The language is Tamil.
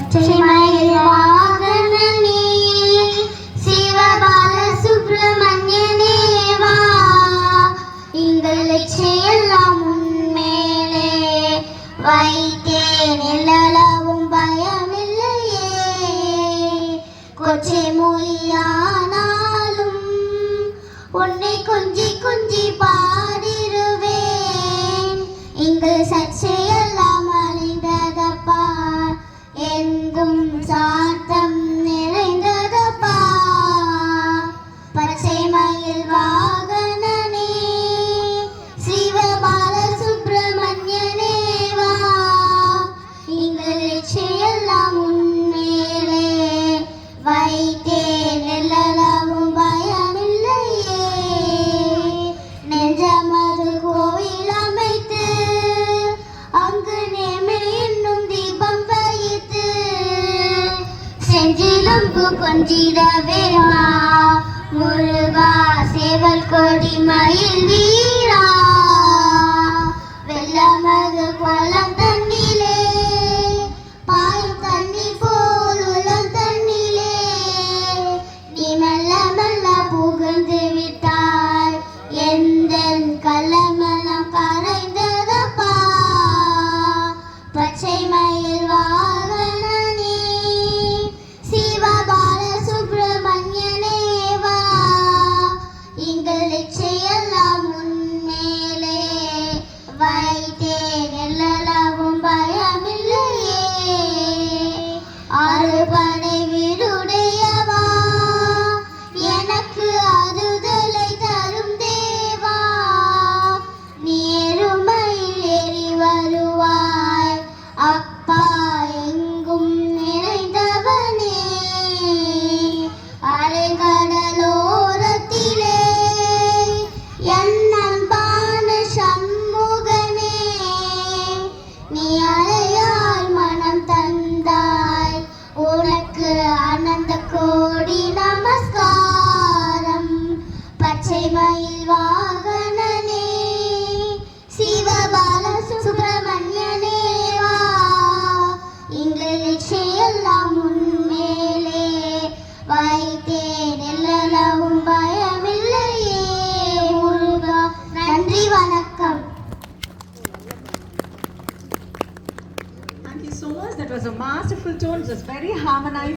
பச்சை மயில் வாகனனே சிவபால சுப்பிரமணியனே வா. எங்கள் லட்சியெல்லாம் உன்மேலே. வைத்தேன் எல்லளவும் பயமில்லையே. கொச்சை மொழியானாலும் உன்னை கொஞ்சி கொஞ்சி பாடிருவேன். இங்கு சர்ச்சையெல்லாம் செஞ்சிலம்பு கொஞ்சிடவே முருகா சேவல் கொடி மயில் பச்சை மயில் வாகனனே சிவபால சுப்பிரமணியனே வா இங்கு நிச்சயெல்லாம் உண்மேலே வைத்தேன் எல்லளவும் பயமில்லையே முருகா நன்றி வணக்கம் Thank you so much. That was a masterful tone. It was very harmonized.